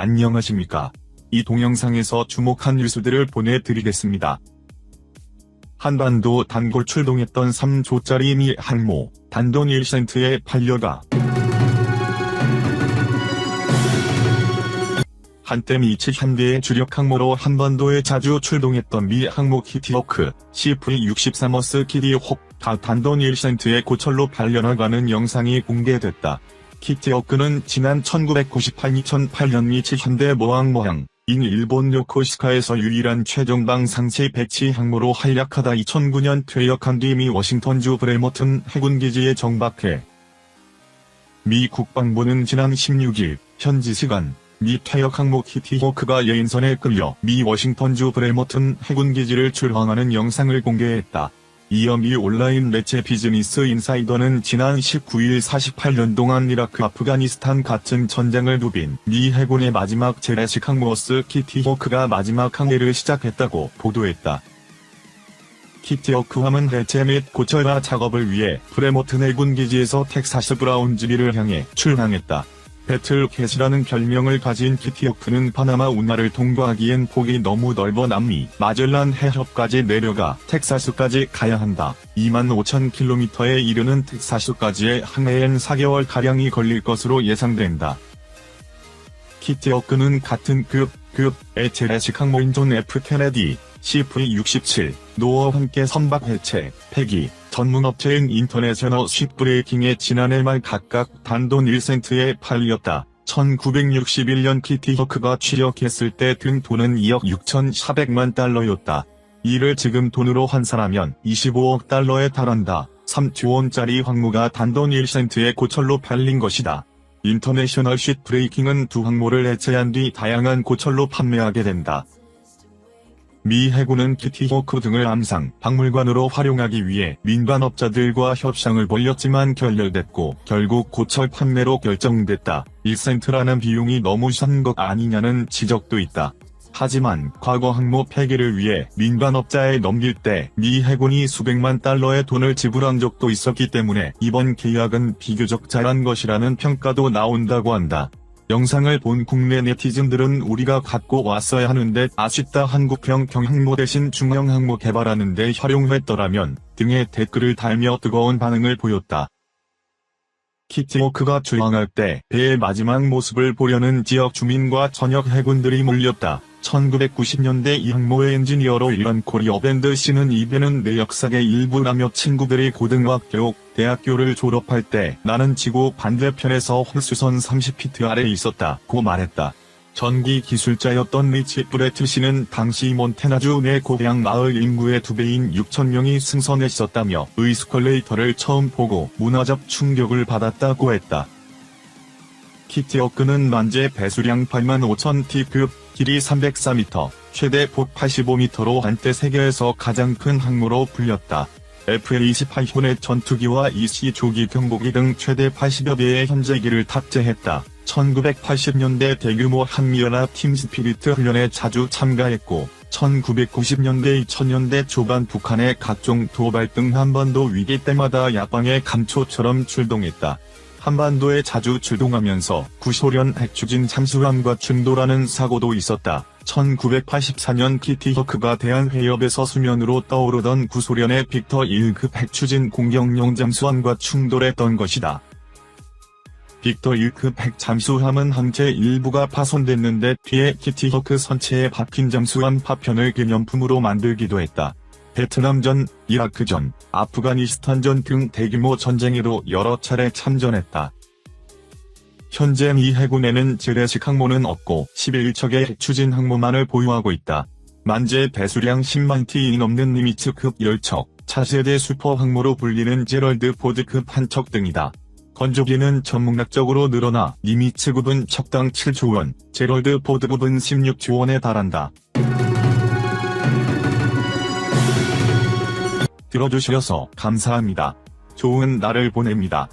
안녕하십니까. 이 동영상에서 주목한 뉴스들을 보내드리겠습니다. 한반도 단골 출동했던 3조짜리 미 항모, 단돈 1센트에 팔려가. 한때 미치 현대의 주력 항모로 한반도에 자주 출동했던 미 항모 키티호크, CV-63어스 키티호크, 다 단돈 1센트에 고철로 팔려나가는 영상이 공개됐다. 키티호크는 지난 1998-2008년 미치 현대 모항 모항, 인 일본 요코시카에서 유일한 최종방 상시 배치 항모로 활약하다 2009년 퇴역한 뒤 미 워싱턴주 브레머튼 해군기지에 정박해 미 국방부는 지난 16일 현지 시간 미 퇴역 항모 키티호크가 예인선에 끌려 미 워싱턴주 브레머튼 해군기지를 출항하는 영상을 공개했다. 이어 미 온라인 매체 비즈니스 인사이더는 지난 19일 48년 동안 이라크 아프가니스탄 같은 전장을 누빈 미 해군의 마지막 재래식 항모스 키티호크가 마지막 항해를 시작했다고 보도했다. 키티호크함은 해체 및 고철화 작업을 위해 프레모튼 해군 기지에서 텍사스 브라운즈비를 향해 출항했다. 배틀캣이라는 별명을 가진 키티호크는 파나마 운하를 통과하기엔 폭이 너무 넓어 남미 마젤란 해협까지 내려가 텍사스까지 가야 한다. 2만 5천 킬로미터에 이르는 텍사스까지의 항해엔 4개월가량이 걸릴 것으로 예상된다. 키티호크는 같은 급, 급의 재래식 항모인 존 F 케네디, CV-67, 노어와 함께 선박 해체, 폐기, 전문업체인 인터내셔널 쉽브레이킹에 지난해 말 각각 단돈 1센트에 팔렸다. 1961년 키티호크가 취역했을 때 든 돈은 2억 6,400만 달러였다. 이를 지금 돈으로 환산하면 25억 달러에 달한다. 3조 원짜리 항모가 단돈 1센트에 고철로 팔린 것이다. 인터내셔널 쉿 브레이킹은 두 항모를 해체한 뒤 다양한 고철로 판매하게 된다. 미 해군은 키티호크 등을 암상 박물관으로 활용하기 위해 민간업자들과 협상을 벌였지만 결렬됐고 결국 고철 판매로 결정됐다. 1센트라는 비용이 너무 싼 것 아니냐는 지적도 있다. 하지만 과거 항모 폐기를 위해 민간업자에 넘길 때 미 해군이 수백만 달러의 돈을 지불한 적도 있었기 때문에 이번 계약은 비교적 잘한 것이라는 평가도 나온다고 한다. 영상을 본 국내 네티즌들은 우리가 갖고 왔어야 하는데 아쉽다 한국형 경항모 대신 중형항모 개발하는데 활용했더라면 등의 댓글을 달며 뜨거운 반응을 보였다. 키티호크가 출항할 때 배의 마지막 모습을 보려는 지역 주민과 전역 해군들이 몰렸다. 1990년대 이 항모의 엔지니어로 일한 코리어 밴드 씨는 이 배는 내 역사의 일부라며 친구들이 고등학교, 대학교를 졸업할 때 나는 지구 반대편에서 홀수선 30피트 아래 있었다 고 말했다. 전기 기술자였던 리치 브레트 씨는 당시 몬테나주 내 고향 마을 인구의 두 배인 6천명이 승선했었다며 의스컬레이터를 처음 보고 문화적 충격을 받았다고 했다. 키티 어크는 만재 배수량 8만 5천 T급, 길이 304m, 최대 폭 85m로 한때 세계에서 가장 큰 항모로 불렸다. FA-28 혼의 전투기와 EC 조기 경보기 등 최대 80여 대의 현재기를 탑재했다. 1980년대 대규모 한미연합 팀 스피리트 훈련에 자주 참가했고 1990년대 2000년대 초반 북한의 각종 도발 등 한반도 위기 때마다 야방의 감초처럼 출동했다. 한반도에 자주 출동하면서 구소련 핵추진 잠수함과 충돌하는 사고도 있었다. 1984년 키티 허크가 대한해협에서 수면으로 떠오르던 구소련의 빅터 1급 핵추진 공격용 잠수함과 충돌했던 것이다. 빅터 1급 핵 잠수함은 항체 일부가 파손됐는데 뒤에 키티허크 선체에 박힌 잠수함 파편을 기념품으로 만들기도 했다. 베트남전, 이라크전, 아프가니스탄전 등 대규모 전쟁에도 여러 차례 참전했다. 현재 미 해군에는 재래식 항모는 없고 11척의 추진 항모만을 보유하고 있다. 만재 배수량 10만 T이 넘는 니미츠급 10척, 차세대 슈퍼 항모로 불리는 제럴드 포드급 한척 등이다. 건조기는 전문학적으로 늘어나 니미츠급은 척당 7조 원, 제럴드 포드급은 16조 원에 달한다. 들어주셔서 감사합니다. 좋은 날을 보냅니다.